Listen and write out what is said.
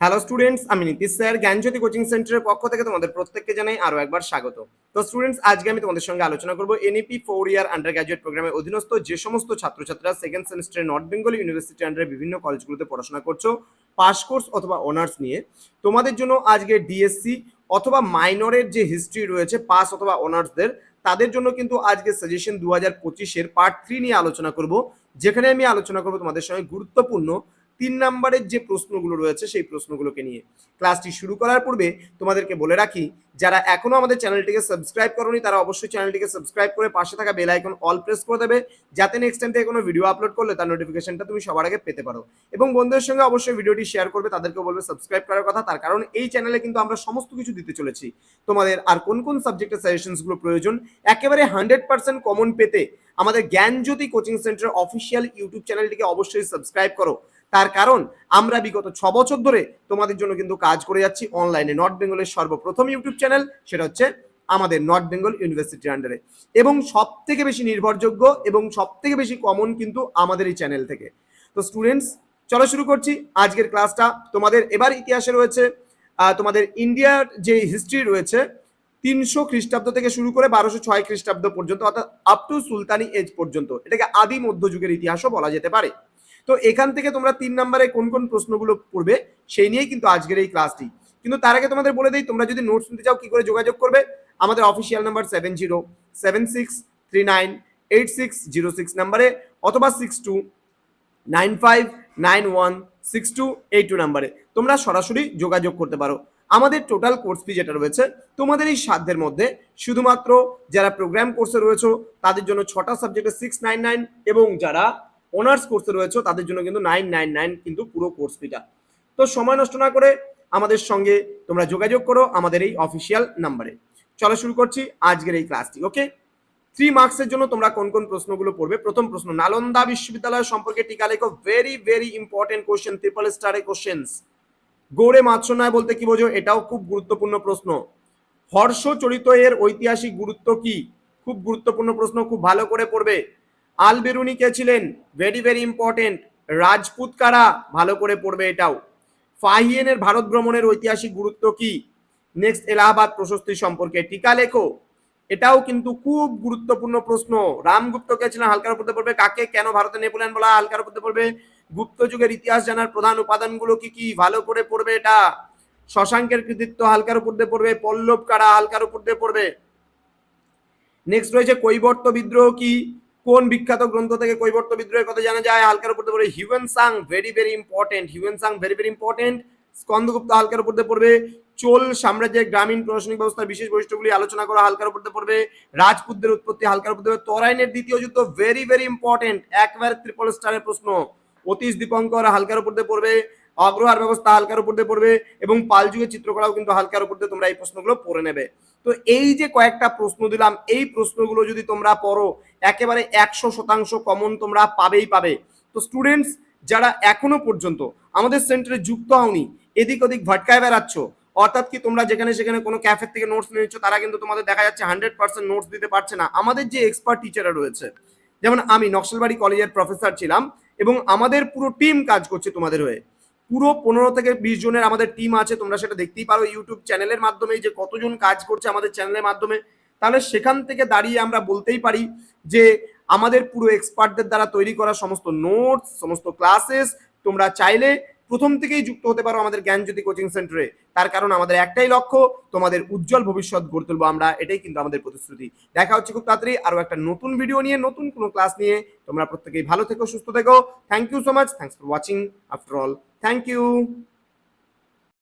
Hello students আমি Nitish sir, জ্ঞানজ্যোতি coaching সেন্টারের পক্ষ থেকে তোমাদের প্রত্যেককে জানাই আরও একবার স্বাগত। তো স্টুডেন্টস আজকে আমি তোমাদের সঙ্গে আলোচনা করব NEP four year undergraduate প্রোগ্রামের অধীনস্থ যে সমস্ত ছাত্রছাত্রীরা সেকেন্ড সেমিস্টারে নর্থ বেঙ্গল ইউনিভার্সিটি আন্ডারে বিভিন্ন কলেজগুলোতে পড়াশোনা করছ পাস কোর্স অথবা অনার্স নিয়ে। তোমাদের জন্য আজকে ডিএসসি অথবা মাইনরের যে হিস্ট্রি রয়েছে পাস অথবা অনার্সদের তাদের জন্য কিন্তু আজকে সাজেশন দু হাজার পঁচিশের পার্ট থ্রি নিয়ে আলোচনা করব। যেখানে আমি আলোচনা করব তোমাদের সঙ্গে গুরুত্বপূর্ণ তিন নম্বরের যে প্রশ্নগুলো রয়েছে, সেই প্রশ্নগুলোকে নিয়ে ক্লাসটি শুরু করার পূর্বে তোমাদেরকে বলে রাখি, যারা এখনও আমাদের চ্যানেলটিকে সাবস্ক্রাইব করনি, তারা অবশ্যই চ্যানেলটিকে সাবস্ক্রাইব করে পাশে থাকা বেল আইকন অল প্রেস করে দেবে, যাতে নেক্সট টাইম থেকে কোনো ভিডিও আপলোড করলে তার নোটিফিকেশনটা তুমি সবার আগে পেতে পারো। এবং বন্ধুদের সঙ্গে অবশ্যই ভিডিওটি শেয়ার করবে তাদেরকে বলবে সাবস্ক্রাইব করার কথা, তার কারণ এই চ্যানেলে কিন্তু আমরা সমস্ত কিছু দিতে চলেছি। তোমাদের আর কোন কোন সাবজেক্টের সাজেশনসগুলো প্রয়োজন, একেবারে হান্ড্রেড পার্সেন্ট কমন পেতে আমাদের Gyanjyoti coaching centre official YouTube চ্যানেলটিকে অবশ্যই সাবস্ক্রাইব করো। তার কারণ, আমরা বিগত ছ বছর ধরে তোমাদের জন্য কিন্তু কাজ করে যাচ্ছি অনলাইনে নর্থ বেঙ্গলের সর্বপ্রথম ইউটিউব চ্যানেল সেটা হচ্ছে আমাদের নর্থ বেঙ্গল ইউনিভার্সিটির আন্ডারে এবং সব থেকে বেশি নির্ভরযোগ্য এবং সব থেকে বেশি কমন কিন্তু আমাদের এই চ্যানেল থেকে। তো স্টুডেন্টস চলো শুরু করছি। আজকের ক্লাসটা তোমাদের এবার ইতিহাসে রয়েছে। তোমাদের ইন্ডিয়ার যে হিস্ট্রি রয়েছে, তিনশো খ্রিস্টাব্দ থেকে শুরু করে বারোশো ছয় খ্রিস্টাব্দ পর্যন্ত, অর্থাৎ আপ টু সুলতানি এজ পর্যন্ত, এটাকে আদি মধ্যযুগের ইতিহাসও বলা যেতে পারে। তো এখান থেকে তোমরা তিন নম্বরে কোন কোন প্রশ্নগুলো পড়বে, সেই নিয়েই কিন্তু আজকের এই ক্লাসটি কিন্তু তার আগে তোমাদের বলে দিই, তোমরা যদি নোটস নিতে চাও, কি করে যোগাযোগ করবে, আমাদের official number seven zero seven six three nine eight six zero six নাম্বারে অথবা six two nine five nine one six two eight two নাম্বারে তোমরা সরাসরি যোগাযোগ করতে পারো। আমাদের টোটাল কোর্স ফি যেটা রয়েছে, তোমাদের এই সাধ্যের মধ্যে শুধুমাত্র যারা প্রোগ্রাম কোর্সে রয়েছে, তাদের জন্য ছটা সাবজেক্টে সিক্স নাইন নাইন এবং যারা অনার্স কোর্সে রয়েছে, তাদের জন্য কিন্তু নাইন নাইন নাইন কিন্তু পুরো কোর্স ফিটা তো সময় নষ্ট না করে আমাদের সঙ্গে তোমরা যোগাযোগ করো আমাদের এই অফিসিয়াল নাম্বারে চলো শুরু করছি আজকের এই ক্লাসটি ওকে থ্রি মার্কসের জন্য তোমরা কোন কোন প্রশ্নগুলো পড়বে? প্রথম প্রশ্ন, নালন্দা বিশ্ববিদ্যালয় সম্পর্কে টিকা লেখো। Very very important question triple স্টারে কোশ্চেন্স গৌড়ে মাৎস্যনয় বলতে কি বোঝো? এটাও খুব গুরুত্বপূর্ণ প্রশ্ন। হর্ষ চরিত এর ঐতিহাসিক গুরুত্ব কি? খুব গুরুত্বপূর্ণ প্রশ্ন, খুব ভালো করে পড়বে। আল বেরুনি কে ছিলেন? ভেরি ভেরি ইম্পর্টেন্ট রাজপুত কারা? ভালো করে পড়বে এটাও। ফাহিয়েনের ভারত ভ্রমণের ঐতিহাসিক গুরুত্ব কি? নেক্সট এলাহাবাদ প্রশস্তি সম্পর্কে টিকা লেখো। এটাও কিন্তু খুব গুরুত্বপূর্ণ প্রশ্ন। রামগুপ্ত কে ছিলেন? হালকার উপর পড়বে। কাকে? কেন ভারতে নেপোলিয়ন বলা হালকার উপর পড়বে? গুপ্ত যুগের ইতিহাস জানার প্রধান উপাদানগুলো কি কি? ভালো করে পড়বে এটা। শশাঙ্কের কৃতিত্ব হালকার উপর দিয়ে পড়বে। পল্লব কারা? হালকার উপর দিয়ে পড়বে। নেক্সট রয়েছে কৈবর্ত বিদ্রোহ কি? কোন বিখ্যাত গ্রন্থ থেকে কৈবর্ত বিদ্রোহের কথা জানা যায়? হালকার উপর পড়বে Hiuen Tsang very very important Hiuen Tsang very very important Skandagupta হালকার উপর পড়বে চোল সাম্রাজ্যের গ্রামীণ প্রশাসনিক ব্যবস্থার বিশেষ বৈশিষ্ট্যগুলি আলোচনা করা। হালকার উপর পড়বে রাজপুতদের উৎপত্তি। হালকার উপর পড়বে তরাইনের দ্বিতীয় যুদ্ধ ভেরি ভেরি ইম্পর্টেন্ট একবার ত্রিপল স্টারের প্রশ্ন। অতীশ দীপঙ্কর, হালকার উপর পড়বে অগ্রহার ব্যবস্থা হালকার উপর দিয়ে পড়বে এবং পাল যুগের চিত্রকলাও কিন্তু হালকার উপর দিয়ে তোমরা এই প্রশ্নগুলো পড়ে নেবে। তো এই যে কয়েকটা প্রশ্ন দিলাম, এই প্রশ্নগুলো যদি তোমরা পড়ো, একেবারে একশো শতাংশ কমন তোমরা পাবেই পাবে। তো স্টুডেন্টস যারা এখনও পর্যন্ত আমাদের সেন্টারে যুক্ত হওনি, এদিক ওদিক ভটকায় বেড়াচ্ছ, অর্থাৎ কি তোমরা যেখানে সেখানে কোনো ক্যাফের থেকে নোটস নিয়ে নিচ্ছ, তারা কিন্তু তোমাদের দেখা যাচ্ছে হান্ড্রেড পার্সেন্ট নোটস দিতে পারছে না। আমাদের যে এক্সপার্ট টিচাররা রয়েছে, যেমন আমি, নকশালবাড়ি কলেজের প্রফেসর ছিলাম এবং আমাদের পুরো টিম কাজ করছে তোমাদের হয়ে। পুরো পনেরো থেকে বিশ জনের আমাদের টিম আছে, তোমরা সেটা দেখতেই পারো ইউটিউব চ্যানেলের মাধ্যমে যে কতজন কাজ করছে আমাদের চ্যানেলের মাধ্যমে। তাহলে সেখান থেকে দাঁড়িয়ে আমরা বলতেই পারি যে, আমাদের পুরো এক্সপার্টদের দ্বারা তৈরি করা সমস্ত নোটস সমস্ত ক্লাসেস তোমরা চাইলে প্রথম থেকেই যুক্ত হতে পারো আমাদের জ্ঞান জ্ঞানজ্যোতি কোচিং সেন্টারে তার কারণ আমাদের একটাই লক্ষ্য, তোমাদের উজ্জ্বল ভবিষ্যৎ গড়ে তুলবো আমরা। এটাই কিন্তু আমাদের প্রতিশ্রুতি। দেখা হচ্ছে খুব তাড়াতাড়ি আরও একটা নতুন ভিডিও নিয়ে, নতুন কোনো ক্লাস নিয়ে। তোমরা প্রত্যেকেই ভালো থেকো, সুস্থ থেকো। Thank you so much thanks for watching after all thank you